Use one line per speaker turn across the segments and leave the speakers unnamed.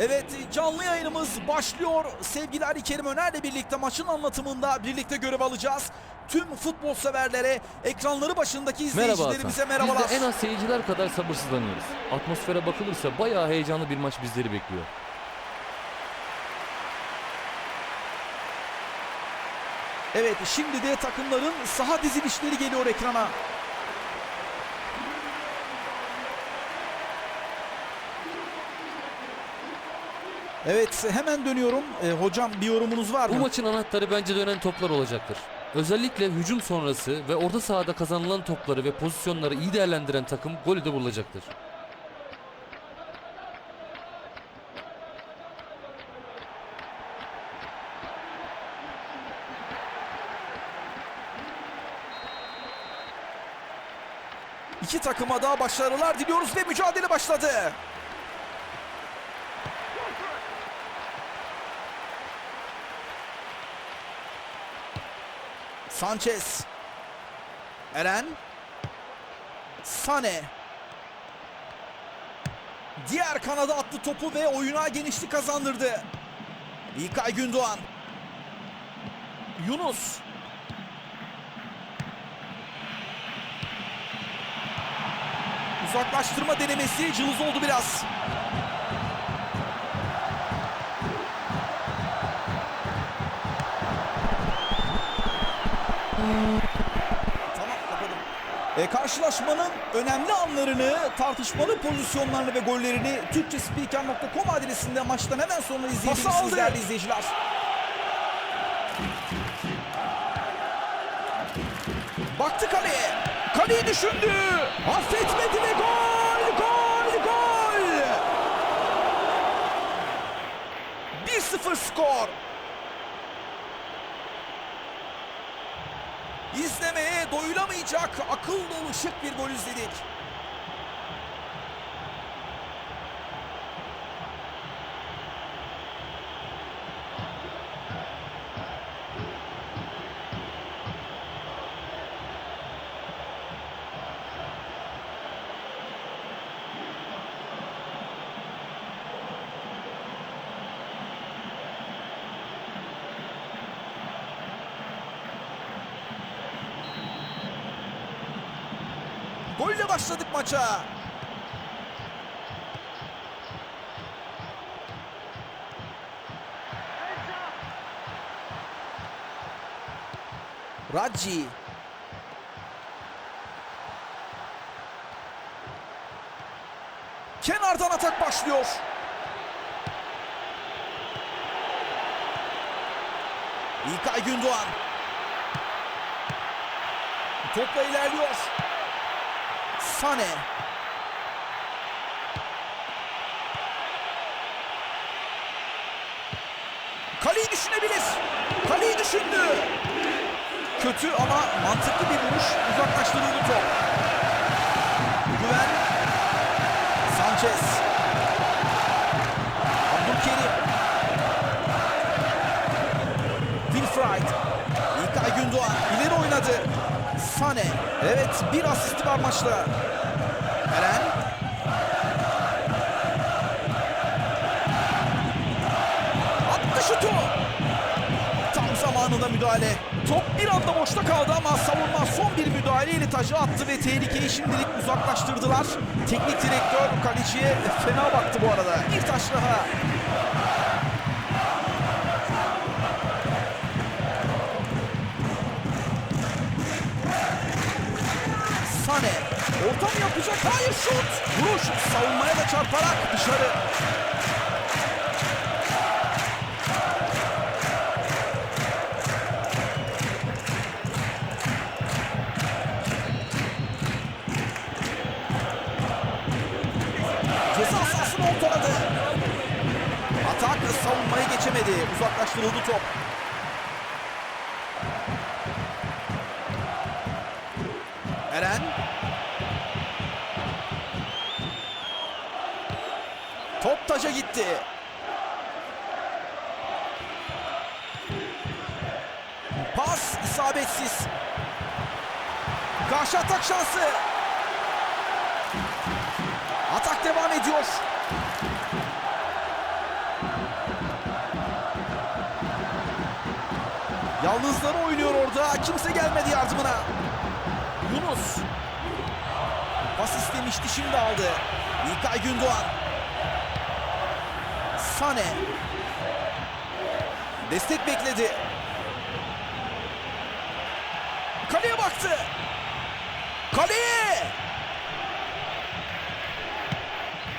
Evet canlı yayınımız başlıyor. Sevgili Ali Kerim Öner'le birlikte maçın anlatımında birlikte görev alacağız. Tüm futbol severlere, ekranları başındaki
Merhaba
izleyicilerimize
Hasan.
merhabalar.
Biz de en az seyirciler kadar sabırsızlanıyoruz. Atmosfere bakılırsa bayağı heyecanlı bir maç bizleri bekliyor.
Evet şimdi de takımların saha dizilişleri geliyor ekrana. Evet hemen dönüyorum. Ee, hocam bir yorumunuz var
Bu
mı?
maçın anahtarı bence dönen toplar olacaktır. Özellikle hücum sonrası ve orta sahada kazanılan topları ve pozisyonları iyi değerlendiren takım golü de bulacaktır.
İki takıma da başarılar diliyoruz ve mücadele başladı. Sanchez. Eren. Sane. Diğer kanada attı topu ve oyuna genişlik kazandırdı. İlkay Gündoğan. Yunus. Uzaklaştırma denemesi cılız oldu biraz. Tamam kapadım. E, karşılaşmanın önemli anlarını, tartışmalı pozisyonlarını ve gollerini Türkçespiker.com adresinde maçtan hemen sonra izleyebilirsiniz değerli izleyiciler. Baktı kaleye. Kaleyi düşündü. Affetmedi ve gol! Gol! Gol! 1-0 skor. Doyulamayacak akıl dolu şık bir gol izledik. Golle başladık maça. Raci. Kenardan atak başlıyor. İlkay Gündoğan. Topla ilerliyor. Sane. Kaleyi düşünebilir. Kaleyi düşündü. Kötü ama mantıklı bir vuruş. Uzaklaştırıldı top. Güven. Sanchez. Abdülkerim. Wilfried. İlkay Gündoğan ileri oynadı. Sane. Evet bir asisti var maçta. Eren. Attı şutu. Tam zamanında müdahale. Top bir anda boşta kaldı ama savunma son bir müdahaleyle tacı attı ve tehlikeyi şimdilik uzaklaştırdılar. Teknik direktör kaleciye fena baktı bu arada. Bir taş daha. Orta mı yapacak? Hayır şut. Vuruş. Savunmaya da çarparak dışarı. Ceza sahasını ortaladı. Atak savunmayı geçemedi. Uzaklaştırıldı top. Gitti. Pas isabetsiz. Karşı atak şansı. Atak devam ediyor. Yalnızları oynuyor orada. Kimse gelmedi yardımına. Yunus. Pas istemişti şimdi aldı. İlkay Gündoğan. Sane. Destek bekledi. Kaleye baktı. Kaleye.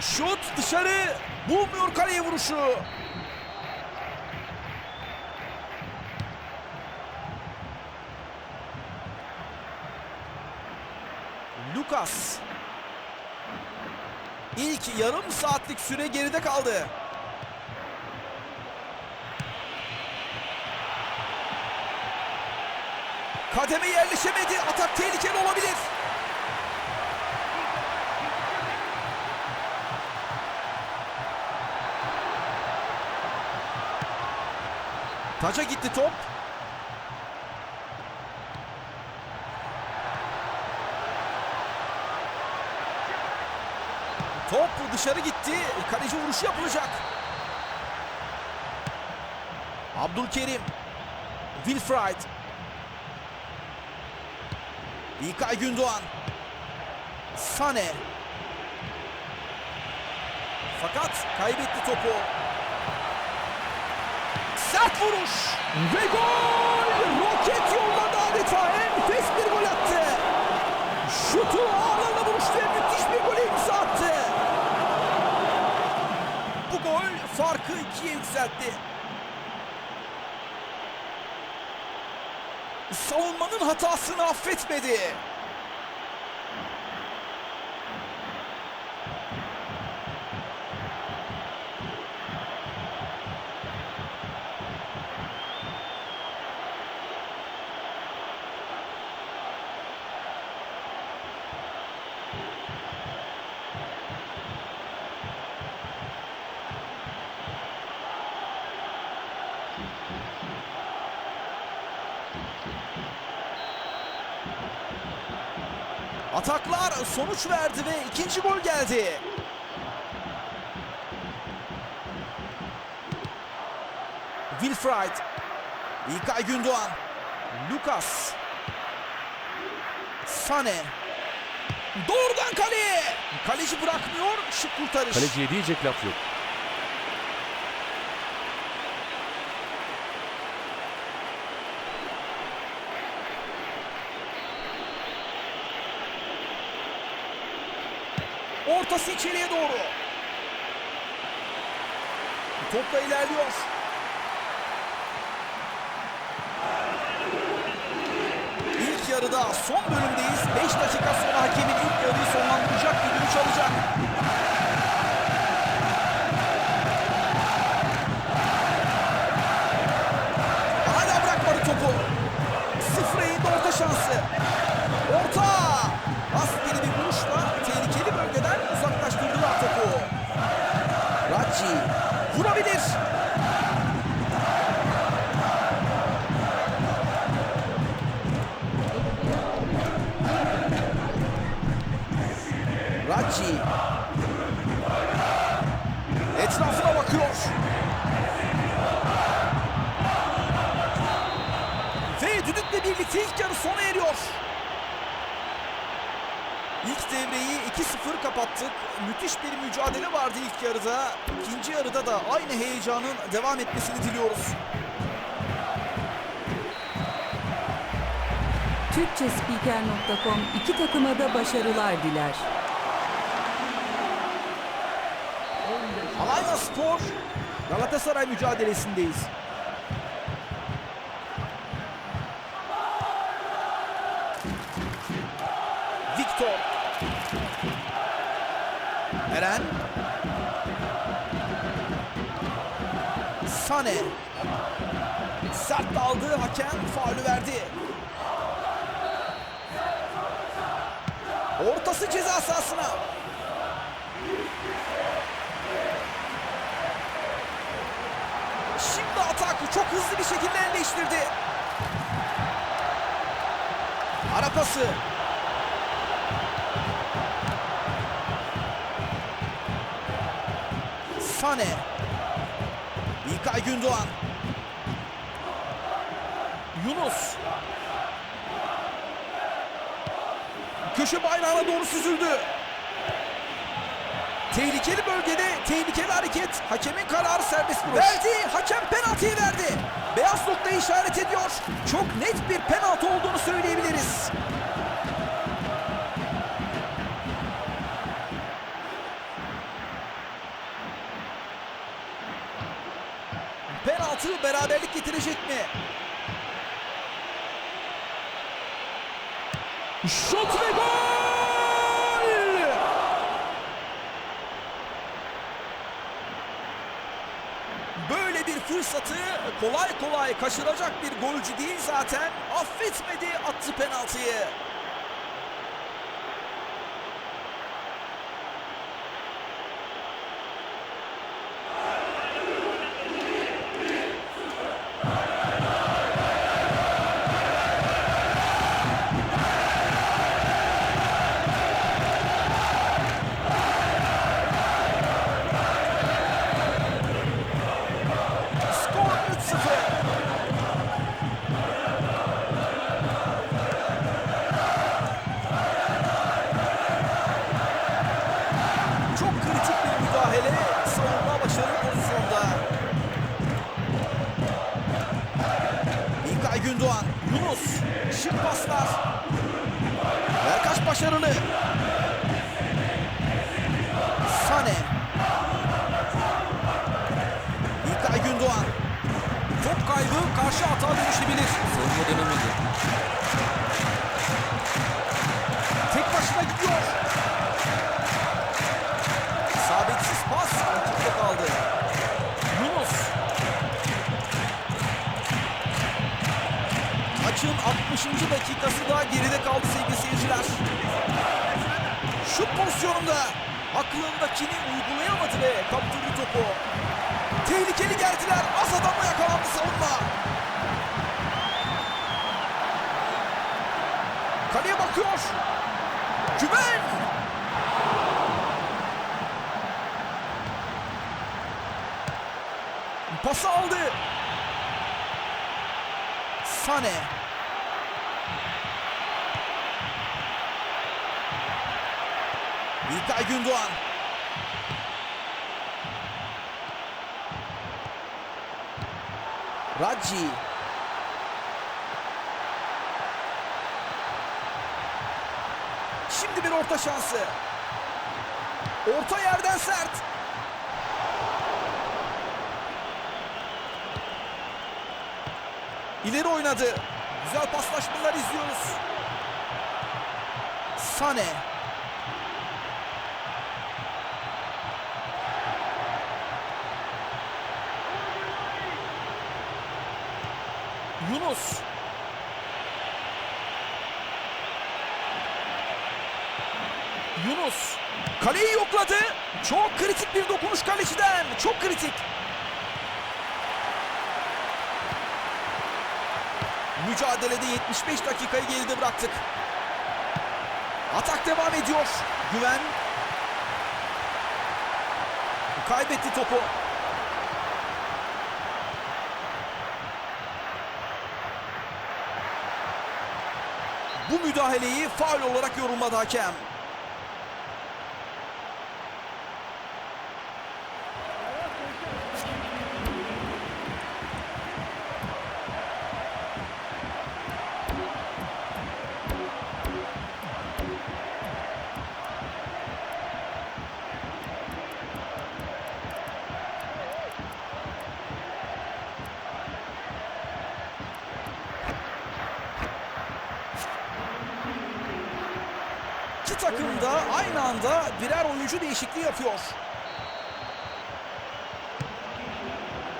Şut dışarı. Bulmuyor kaleye vuruşu. Lucas. İlk yarım saatlik süre geride kaldı. Kademe yerleşemedi. Atak tehlikeli olabilir. Taca gitti top. Top dışarı gitti. Kaleci vuruşu yapılacak. Abdülkerim. Wilfried. İlkay Gündoğan. Sane. Fakat kaybetti topu. Sert vuruş. Ve gol! Roket yolladı adeta. Enfes bir gol attı. Şutu ağlarla vuruştu. ve Müthiş bir gole imza attı. Bu gol farkı ikiye yükseltti. Savunmanın hatasını affetmedi. Ataklar sonuç verdi ve ikinci gol geldi. Wilfried. İlkay Gündoğan. Lucas. Sane. Doğrudan kaleye. Kaleci bırakmıyor. Şık kurtarış.
Kaleciye diyecek laf yok.
Ortası içeriye doğru. Topla ilerliyor. İlk yarıda son bölümdeyiz. 5 dakika sonra hakemin ilk yarıyı sonlandıracak bir düdüğü çalacak. Hala bırakmadı topu. Sıfıra indi orta şansı. Yarıda. İkinci yarıda da aynı heyecanın devam etmesini diliyoruz.
Türkçespiker.com iki takıma da başarılar diler.
Alanya Spor Galatasaray mücadelesindeyiz. Mane. Sert daldı. Hakem faulü verdi. Ortası ceza sahasına. Şimdi atakı çok hızlı bir şekilde el değiştirdi. Ara pası. Sane. İlkay Gündoğan. Yunus. Köşe bayrağına doğru süzüldü. Tehlikeli bölgede tehlikeli hareket. Hakemin kararı serbest vuruş. Verdi. Hakem penaltıyı verdi. Beyaz noktayı işaret ediyor. Çok net bir penaltı olduğunu söyleyebiliriz. Penaltı beraberlik getirecek mi? Şut ve gol! Böyle bir fırsatı kolay kolay kaçıracak bir golcü değil zaten. Affetmedi attı penaltıyı. Top kaybı karşı hata dönüşebilir.
Savunma dönemedi.
Tek başına gidiyor. Sabitsiz pas rakipte kaldı. Yunus. Maçın 60. dakikası daha geride kaldı sevgili seyirciler. Şut pozisyonunda aklındakini uygulayamadı ve kaptırdı topu. Tehlikeli geldiler. Az adamla yakalandı savunma. Kaleye bakıyor. Güven. Pası aldı. Sane. İlkay Gündoğan. Raci. Şimdi bir orta şansı. Orta yerden sert. İleri oynadı. Güzel paslaşmalar izliyoruz. Sane. Yunus. Yunus kaleyi yokladı. Çok kritik bir dokunuş kaleciden. Çok kritik. Mücadelede 75 dakikayı geride bıraktık. Atak devam ediyor. Güven kaybetti topu. Bu müdahaleyi faul olarak yorumladı hakem. Oyuncu değişikliği yapıyor.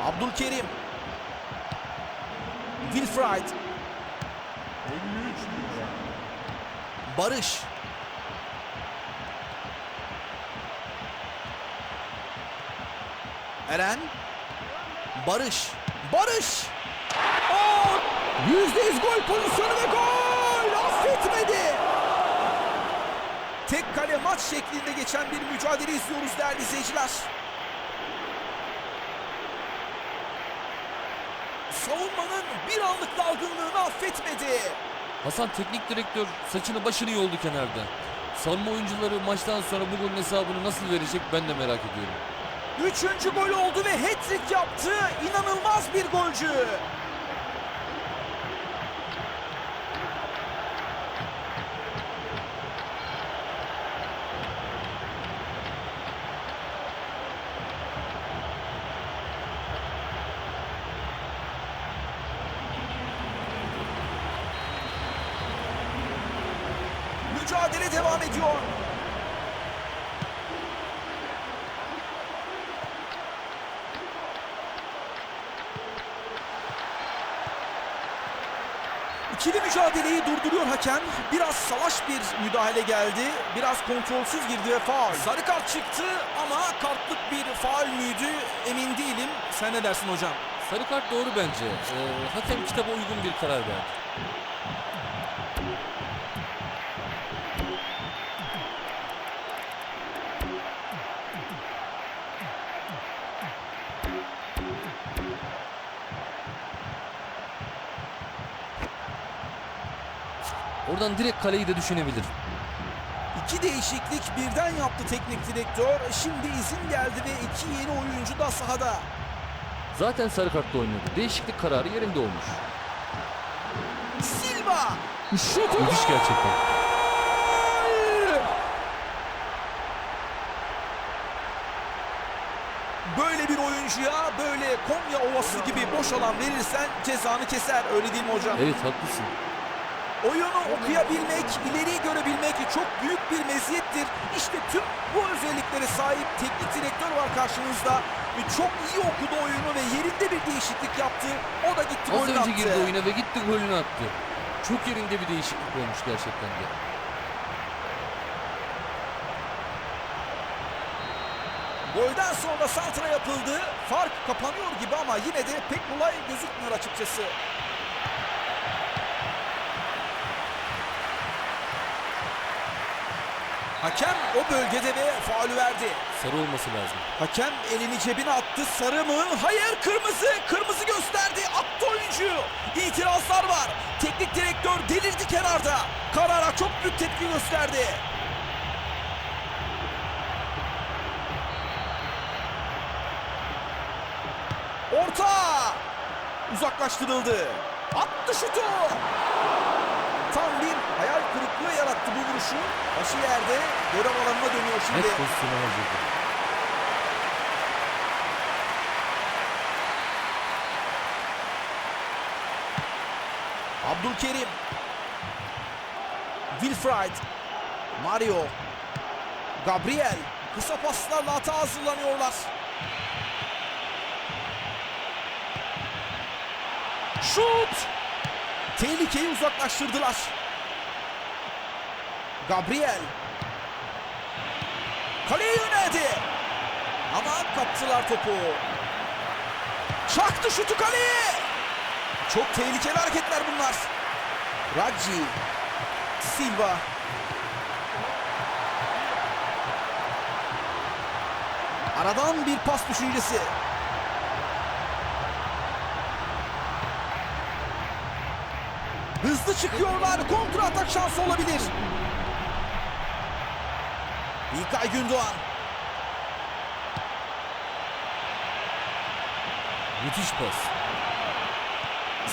Abdülkerim. Wilfried. Barış. Eren. Barış. Barış. Yüzde yüz gol pozisyonu ve gol! Tek kale maç şeklinde geçen bir mücadele izliyoruz değerli izleyiciler. Savunmanın bir anlık dalgınlığını affetmedi.
Hasan teknik direktör saçını başını yoldu kenarda. Savunma oyuncuları maçtan sonra bu golün hesabını nasıl verecek ben de merak ediyorum.
Üçüncü gol oldu ve hat-trick yaptı. İnanılmaz bir golcü. İkili mücadeleyi durduruyor hakem. Biraz salaş bir müdahale geldi. Biraz kontrolsüz girdi ve faul. Sarı kart çıktı ama kartlık bir faul müydü emin değilim. Sen ne dersin hocam?
Sarı kart doğru bence. Ee, hakem kitaba uygun bir karar verdi. Oradan direkt kaleyi de düşünebilir.
İki değişiklik birden yaptı teknik direktör. Şimdi izin geldi ve iki yeni oyuncu da sahada.
Zaten sarı kartla oynuyordu. Değişiklik kararı yerinde olmuş.
Silva. Şutu
Müthiş gerçekten.
Böyle bir oyuncuya böyle Konya Ovası gibi boş alan verirsen cezanı keser. Öyle değil mi hocam?
Evet haklısın.
Oyunu okuyabilmek, ileriyi görebilmek çok büyük bir meziyettir. İşte tüm bu özelliklere sahip teknik direktör var karşınızda. Ve Çok iyi okudu oyunu ve yerinde bir değişiklik yaptı. O da gitti
Az
golünü
önce
attı.
girdi oyuna ve gitti golünü attı. Çok yerinde bir değişiklik olmuş gerçekten de.
Golden sonra santra yapıldı. Fark kapanıyor gibi ama yine de pek kolay gözükmüyor açıkçası. Hakem o bölgede ve faulü verdi.
Sarı olması lazım.
Hakem elini cebine attı. Sarı mı? Hayır kırmızı. Kırmızı gösterdi. Attı oyuncu. İtirazlar var. Teknik direktör delirdi kenarda. Karara çok büyük tepki gösterdi. Orta. Uzaklaştırıldı. Attı şutu. Kırıklığı yarattı bu vuruşu. Başı yerde. Görev alanına dönüyor şimdi.
Net pozisyona hazırdı.
Abdülkerim. Wilfried. Mario. Gabriel. Kısa paslarla hata hazırlanıyorlar. Şut! Tehlikeyi uzaklaştırdılar. Gabriel. Kaleye yöneldi. Ama kaptılar topu. Çaktı şutu kaleye. Çok tehlikeli hareketler bunlar. Raggi. Silva. Aradan bir pas düşüncesi. Hızlı çıkıyorlar. Kontra atak şansı olabilir. İlkay Gündoğan.
Müthiş pas.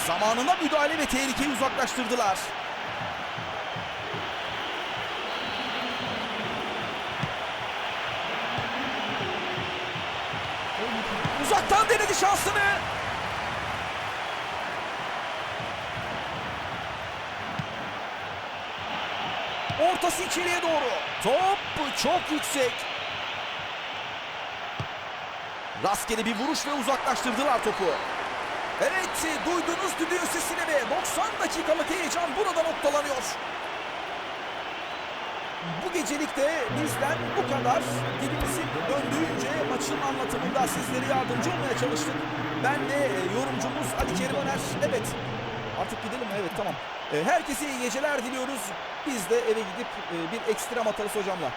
Zamanında müdahale ve tehlikeyi uzaklaştırdılar. Uzaktan denedi şansını. Ortası içeriye doğru. Top çok yüksek. Rastgele bir vuruş ve uzaklaştırdılar topu. Evet, duyduğunuz düdüğün sesini ve 90 dakikalık heyecan burada noktalanıyor. Bu gecelik de bizden bu kadar. Dilimizin döndüğünce maçın anlatımında sizlere yardımcı olmaya çalıştık. Ben de yorumcumuz Ali Kerim Öner. Evet, artık gidelim mi? Evet, tamam. E, Herkese iyi geceler diliyoruz. Biz de eve gidip e, bir ekstrem atarız hocamla.